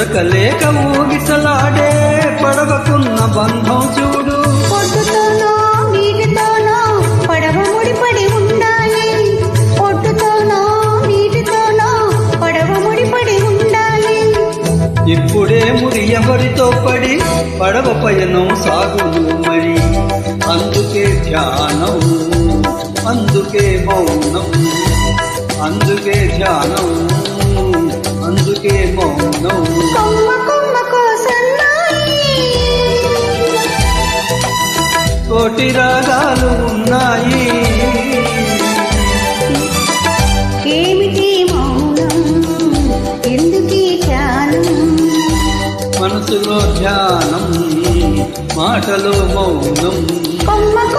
దొరకలేక ఊగిసలాడే పడవకున్న బంధం చూడు. పొట్టుతోనో నీటితోనో పడవ ముడిపడి ఉండాలి. పొట్టుతోనో నీటితోనో పడవ ముడిపడి ఉండాలి. ఇప్పుడే మురి ఎవరితో పడి పడవ పయనం సాగును మరి. అందుకే ధ్యానం అందుకే మౌనం అందుకే ధ్యానం అందుకే మౌనం కోటి రాగాలు ఉన్నాయి. ఏమిటి మౌనం? ఎందుకీ ధ్యానం? మనసులో ధ్యానం మాటలో మౌనం. కొమ్మ